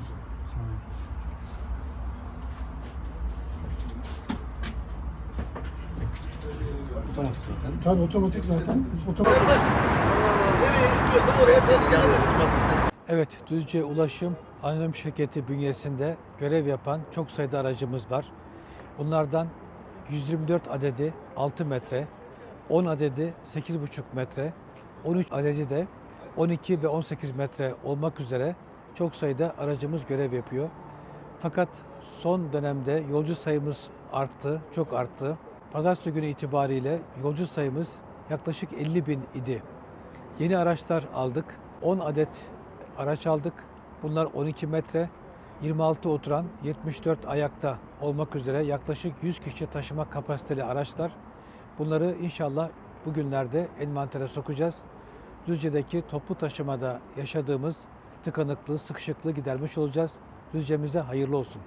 olsun. Tamam. Otomatik zaten. Tabii otomatik zaten. Otomatik. Nereye istiyorsan oraya test geldi. Evet, Düzce Ulaşım Anonim Şirketi bünyesinde görev yapan çok sayıda aracımız var. Bunlardan 124 adedi 6 metre, 10 adedi 8,5 metre, 13 adedi de 12 ve 18 metre olmak üzere çok sayıda aracımız görev yapıyor. Fakat son dönemde yolcu sayımız arttı, çok arttı. Pazartesi günü itibariyle yolcu sayımız yaklaşık 50 bin idi. Yeni araçlar aldık. 10 adet araç aldık. Bunlar 12 metre, 26 oturan, 74 ayakta olmak üzere yaklaşık 100 kişi taşıma kapasiteli araçlar. Bunları inşallah bugünlerde envantere sokacağız. Düzce'deki toplu taşımada yaşadığımız tıkanıklığı, sıkışıklığı gidermiş olacağız. Düzce'mize hayırlı olsun.